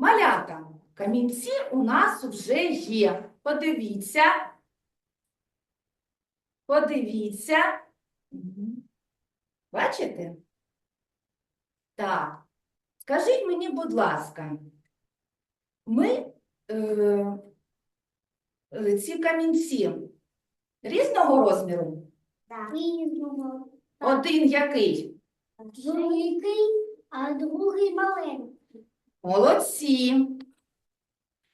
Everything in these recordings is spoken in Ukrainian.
Малята, камінці у нас вже є. Подивіться. Подивіться. Бачите? Так. Скажіть мені, будь ласка, ми е, е, ці камінці різного розміру? Різного. Один який? Великий, а другий маленький. Молодці.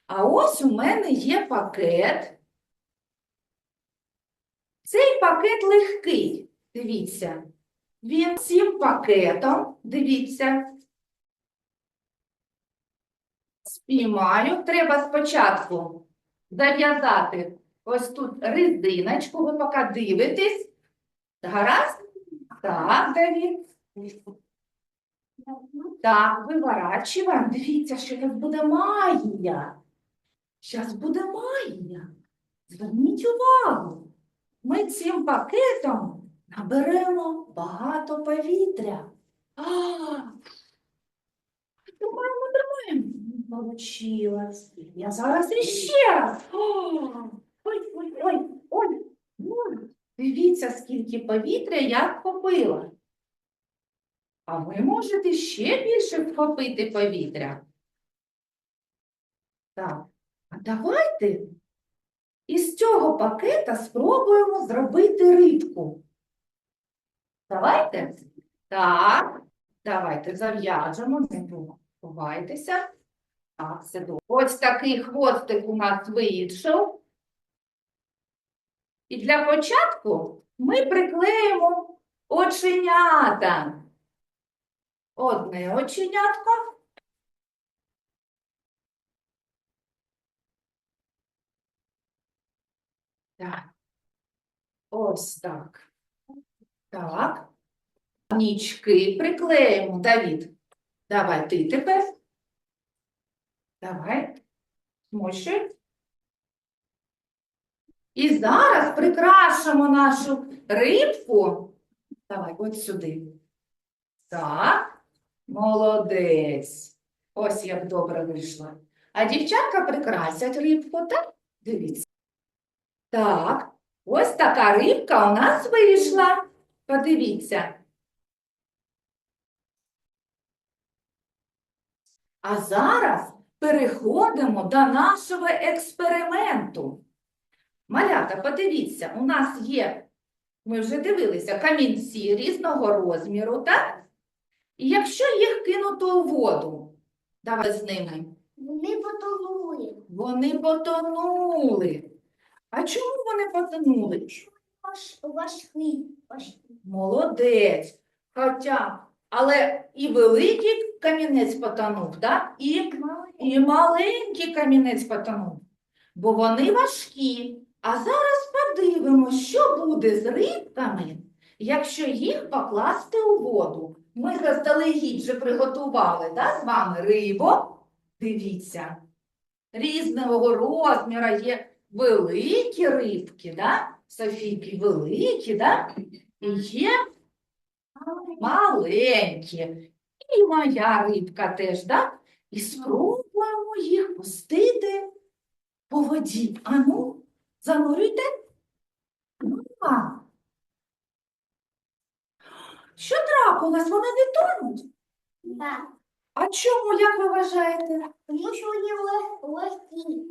А ось у мене є пакет. Цей пакет легкий. Дивіться. Він цим пакетом, дивіться. Спіймаю. Треба спочатку зав'язати ось тут резиночку. Ви поки дивитесь. Гаразд? Так, Давід. Так, виворачуємо. Дивіться, що зараз буде магія. Зараз буде магія. Зверніть увагу. Ми цим пакетом наберемо багато повітря. А, Тримаємо, тримаємо. Получилось. Я зараз іще раз. Ой, ой, ой, ой. Ой. Дивіться, скільки повітря я вхопила. А ви можете ще більше вхопити повітря. Так, а давайте із цього пакета спробуємо зробити рибку. Давайте. Так, давайте зав'яжемо, не ховайтеся. Так, все добре. Ось такий хвостик у нас вийшов. І для початку ми приклеїмо оченята. Одне оченятко. Так. Ось так. Так. Нічки приклеїмо. Давід, давай ти тепер. Давай. Смощуй. І зараз прикрашимо нашу рибку. Давай, от сюди. Так. Молодець. Ось як добре вийшло. А дівчатка прикрасять рибку, так? Дивіться. Так, ось така рибка у нас вийшла. Подивіться. А зараз переходимо до нашого експерименту. Малята, подивіться, у нас є, ми вже дивилися, камінці різного розміру, так? І якщо їх кинути у воду, давай з ними. Вони потонули. Вони потонули. А чому вони потонули? Ваш, важкий. важкий. Молодець. Хоча, але і великий камінець потонув, так? І, і маленький камінець потонув. Бо вони важкі. А зараз подивимося, що буде з рибками, якщо їх покласти у воду. Ми заздалегідь вже приготували да, з вами рибу. Дивіться, різного розміру є великі рибки, да? Софійки великі, да? і є маленькі. І моя рибка теж, да? І спробуємо їх пустити по воді. Ану, занурюйте. А. Що трапилось? Вони не тонуть? Да. А чому, як ви вважаєте? Тому що вони лег- легкі.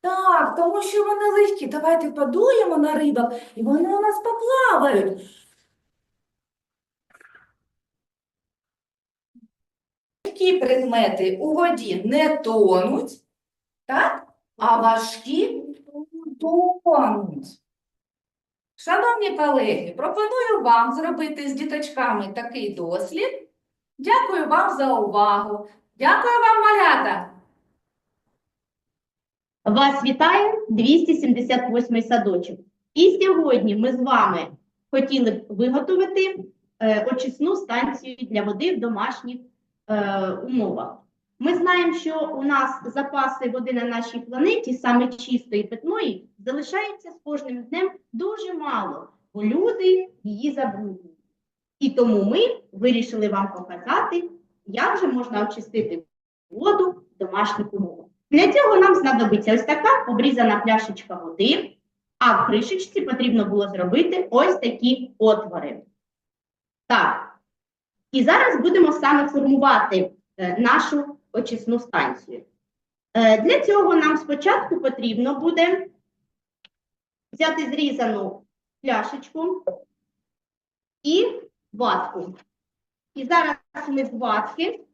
Так, тому що вони легкі. Давайте подуємо на рибок, і вони у нас поплавають. Легкі предмети у воді не тонуть, так? а важкі тонуть. Шановні колеги, пропоную вам зробити з діточками такий дослід. Дякую вам за увагу. Дякую вам, малята! Вас вітає 278 садочок. І сьогодні ми з вами хотіли б виготовити е, очисну станцію для води в домашніх е, умовах. Ми знаємо, що у нас запаси води на нашій планеті, саме чистої питної, залишається з кожним днем дуже мало, бо люди її забруднюють. І тому ми вирішили вам показати, як же можна очистити воду в домашніх умовах. Для цього нам знадобиться ось така обрізана пляшечка води, а в кришечці потрібно було зробити ось такі отвори. Так. І зараз будемо саме формувати е, нашу очисну станцію. Е, Для цього нам спочатку потрібно буде взяти зрізану пляшечку і ватку. І зараз ми з ватки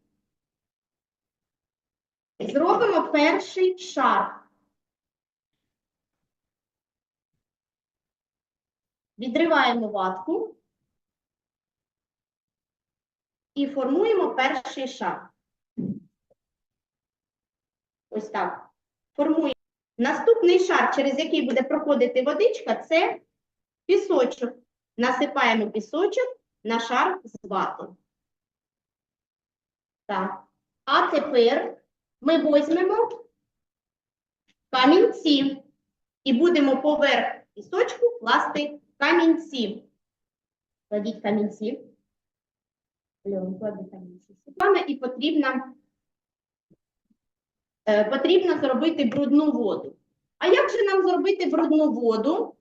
зробимо перший шар. Відриваємо ватку і формуємо перший шар. Ось так. Формуємо. Наступний шар, через який буде проходити водичка, це пісочок. Насипаємо пісочок на шар з вати. Так. А тепер ми візьмемо камінці і будемо поверх пісочку класти камінці. Кладіть камінці. Льон, клади камінці. І потрібно, е, потрібно зробити брудну воду. А як же нам зробити брудну воду?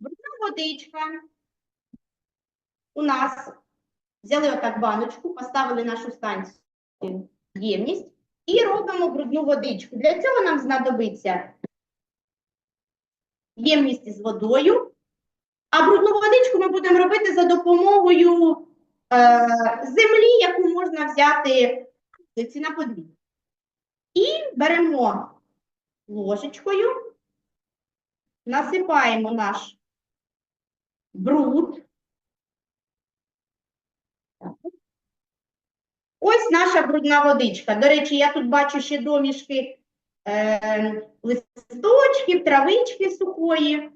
Брудна водичка. У нас взяли отак баночку, поставили нашу станцію ємність і робимо брудну водичку. Для цього нам знадобиться ємність з водою, а брудну водичку ми будемо робити за допомогою е, землі, яку можна взяти на подвір'ї. І беремо ложечкою, насипаємо наш бруд. Ось наша брудна водичка. До речі, я тут бачу ще домішки е, листочків, травички сухої. Ну,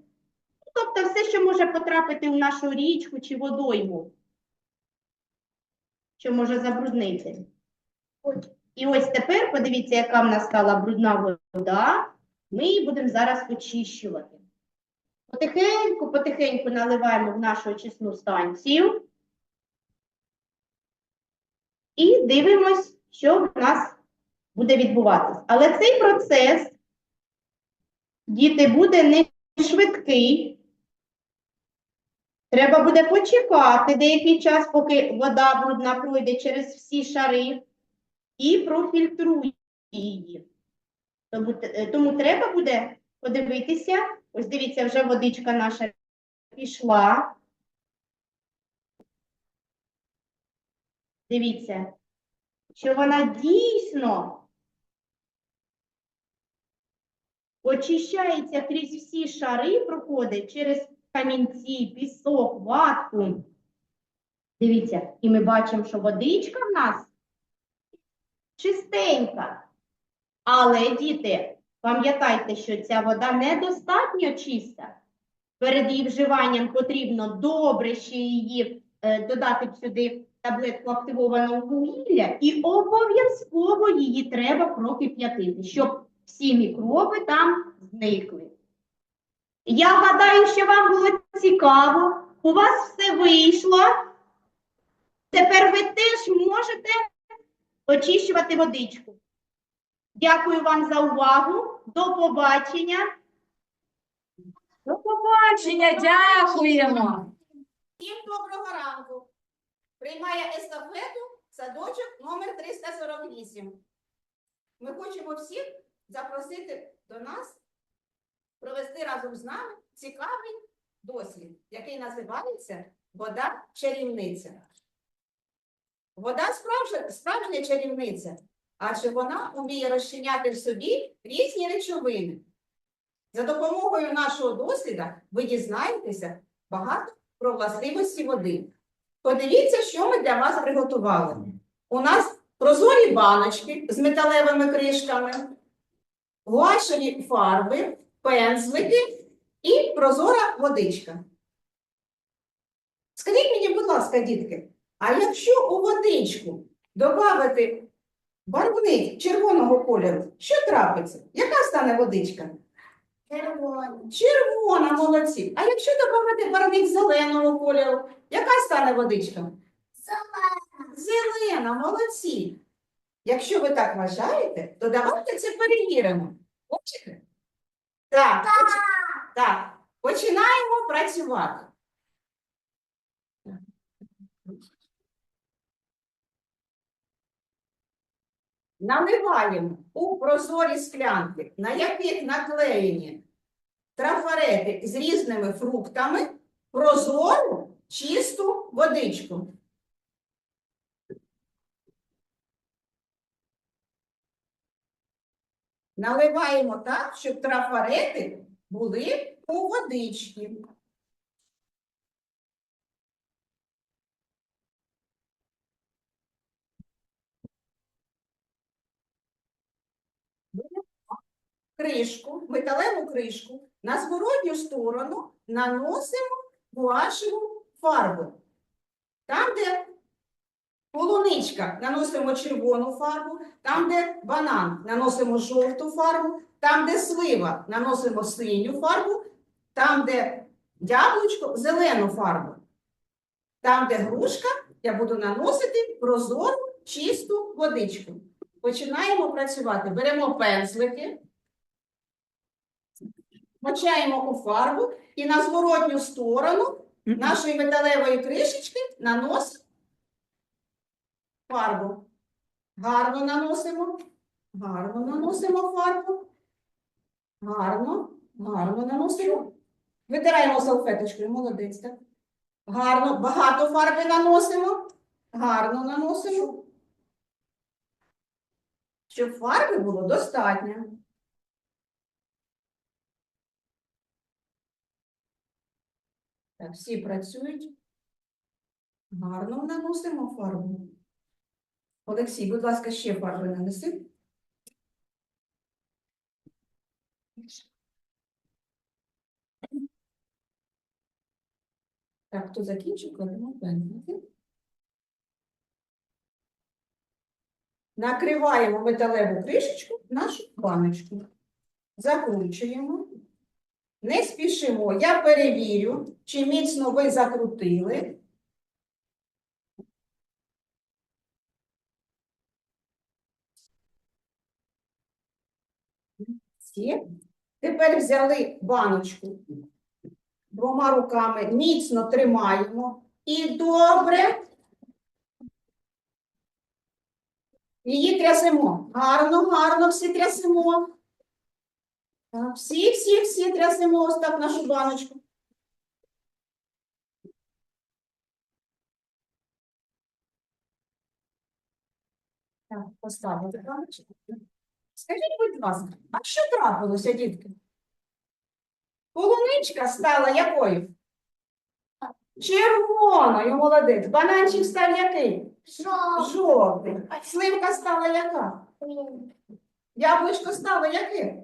Тобто все, що може потрапити в нашу річку чи водойму, що може забруднити. І ось тепер, подивіться, яка в нас стала брудна вода. Ми її будемо зараз очищувати. Потихеньку, потихеньку наливаємо в нашу очисну станцію. І дивимось, що в нас буде відбуватись. Але цей процес, діти, буде не швидкий. Треба буде почекати деякий час, поки вода брудна пройде через всі шари і профільтрує її. Тому, е, тому треба буде подивитися. Ось дивіться, вже водичка наша пішла. Дивіться, що вона дійсно очищається крізь всі шари, проходить через камінці, пісок, ватку. Дивіться, і ми бачимо, що водичка в нас чистенька. Але, діти, пам'ятайте, що ця вода недостатньо чиста. Перед її вживанням потрібно добре ще її е, додати сюди таблетку активованого вугілля і обов'язково її треба прокип'ятити, щоб всі мікроби там зникли. Я гадаю, що вам було цікаво, у вас все вийшло. Тепер ви теж можете очищувати водичку. Дякую вам за увагу. До побачення. До побачення, дякуємо. Всім доброго ранку. Приймає естафету садочок номер 348. Ми хочемо всіх запросити до нас провести разом з нами цікавий дослід, який називається Вода чарівниця. Вода справжня, справжня чарівниця, адже вона вміє розчиняти в собі різні речовини. За допомогою нашого досліда ви дізнаєтеся багато про властивості води. Подивіться, що ми для вас приготували. У нас прозорі баночки з металевими кришками, гуашеві фарби, пензлики і прозора водичка. Скажіть мені, будь ласка, дітки, а якщо у водичку додати барвник червоного кольору, що трапиться? Яка стане водичка? Червоний. Червона, молодці. А якщо додати барвник зеленого кольору, яка стане водичка? Зелена. Зелена, молодці. Якщо ви так вважаєте, то давайте це перевіримо. Хочете? Так, поч- так. Починаємо працювати. Наливаємо у прозорі склянки, на яких наклеєні трафарети з різними фруктами, прозору чисту водичку. Наливаємо так, щоб трафарети були у водичці. Кришку, металеву кришку, на зворотню сторону наносимо гуашеву фарбу. Там, де полуничка, наносимо червону фарбу, там, де банан, наносимо жовту фарбу, там, де слива, наносимо синю фарбу, там, де яблучко, зелену фарбу. Там, де грушка, я буду наносити прозору чисту водичку. Починаємо працювати. Беремо пензлики. Мочаємо у фарбу і на зворотню сторону нашої металевої кришечки наносимо фарбу. Гарно наносимо. Гарно наносимо фарбу. Гарно, гарно наносимо. Витираємо салфеточкою, молодець, так? Гарно, багато фарби наносимо. Гарно наносимо. Щоб фарби було достатньо. Так, всі працюють. Гарно наносимо фарбу. Олексій, будь ласка, ще фарби нанеси. Так, хто закінчив, кладемо пензлики. Накриваємо металеву кришечку в нашу баночку. Закручуємо. Не спішимо. Я перевірю, чи міцно ви закрутили. Тепер взяли баночку двома руками, міцно тримаємо і добре її трясемо. Гарно, гарно всі трясемо. Так, всі, всі, всі трясемо ось так нашу баночку. Так, поставили баночку. Скажіть, будь ласка, а що трапилося, дітки? Полуничка стала якою? Червоною, молодець. Бананчик став який? Жовтий. Сливка стала яка? Яблучко стало яке?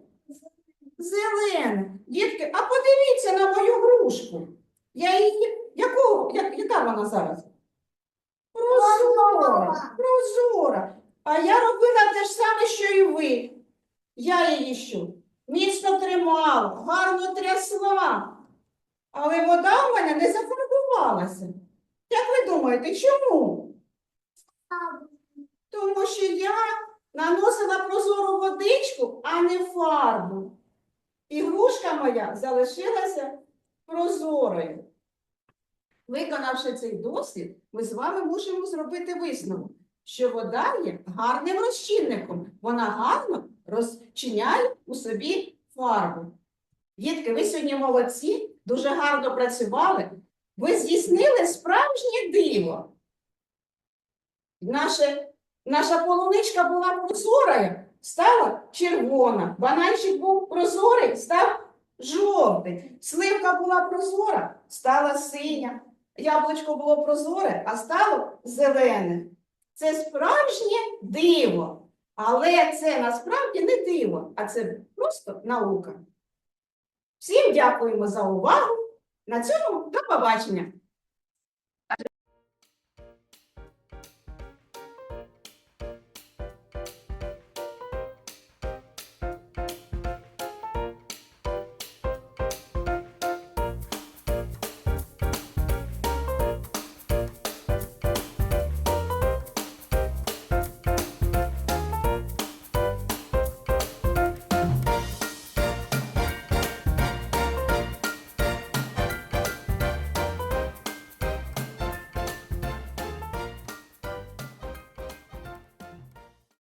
Зелене. Дітки, а подивіться на мою грушку. Я її. Якого, як, яка вона зараз? Прозора. Прозора. А я робила те ж саме, що і ви. Я її що? Міцно тримала, гарно трясла. Але вода в мене не зафарбувалася. Як ви думаєте, чому? Тому що я наносила прозору водичку, а не фарбу. Грушка моя залишилася прозорою. Виконавши цей досвід, ми з вами можемо зробити висновок, що вода є гарним розчинником. Вона гарно розчиняє у собі фарбу. Дітки, ви сьогодні молодці, дуже гарно працювали. Ви здійснили справжнє диво. Наше, наша полуничка була прозорою, стала червона. Бананчик був прозорий, став жовтий. Сливка була прозора, стала синя. Яблучко було прозоре, а стало зелене. Це справжнє диво. Але це насправді не диво, а це просто наука. Всім дякуємо за увагу. На цьому до побачення.